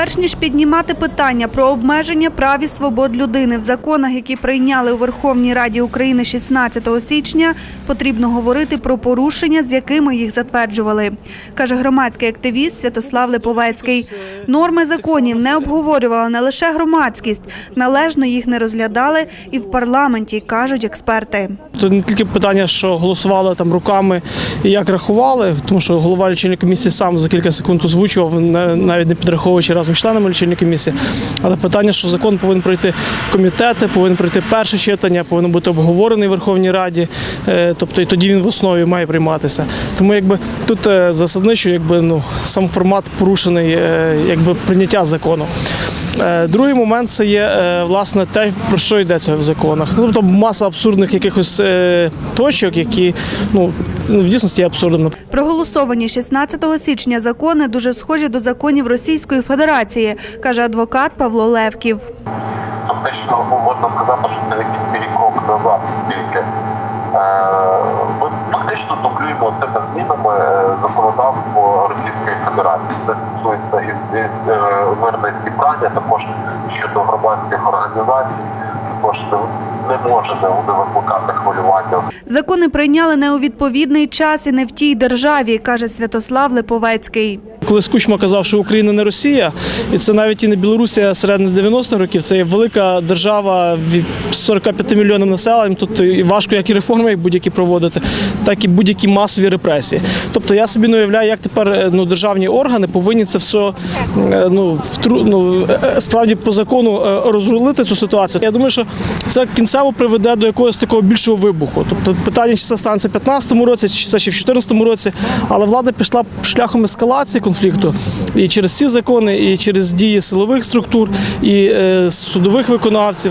Перш ніж піднімати питання про обмеження прав і свобод людини в законах, які прийняли у Верховній Раді України 16 січня, потрібно говорити про порушення, з якими їх затверджували, каже громадський активіст Святослав Липовецький. Норми законів не обговорювала не лише громадськість, належно їх не розглядали і в парламенті, кажуть експерти. Це не тільки питання, що голосували там руками і як рахували, тому що голова лічильної комісії сам за кілька секунд озвучував, навіть не підраховуючи разом з членами лічильної комісії. Але питання, що закон повинен пройти комітети, повинен пройти перше читання, повинен бути обговорений в Верховній Раді. е, Тобто і тоді він в основі має прийматися. Тому якби тут засадничу, засадничо, якби ну сам формат порушений, е, якби прийняття закону. Е, Другий момент це є е, власне те, про що йдеться в законах. Ну, Тобто маса абсурдних якихось е, точок, які ну в дійсності є абсурдом. Проголосовані 16 січня закони дуже схожі до законів Російської Федерації, каже адвокат Павло Левків. фактично ну, можна сказати, що це якийсь перекрок назад Це стосується і, і і мирне зібрання, також щодо громадських організацій, також не може не буде викликати хвилювання. Закони прийняли не у відповідний час і не в тій державі, каже Святослав Липовецький. Колись Кучма казав, що Україна не Росія, і це навіть і не Білорусія середини 90-х років. Це є велика держава від 45 мільйонів населення. Тут і важко як і реформи, будь-які проводити, так і будь-які масові репресії. Тобто я собі не уявляю, як тепер е, ну, державні органи повинні це все е, ну, втру, ну, е, справді по закону розрулити цю ситуацію. Я думаю, що це кінцево приведе до якогось такого більшого вибуху. Тобто питання, чи це станеться в 2015 році, чи це ще в 2014 році, але влада пішла шляхом ескалації конфлікту і через ці закони, і через дії силових структур, і е, судових виконавців.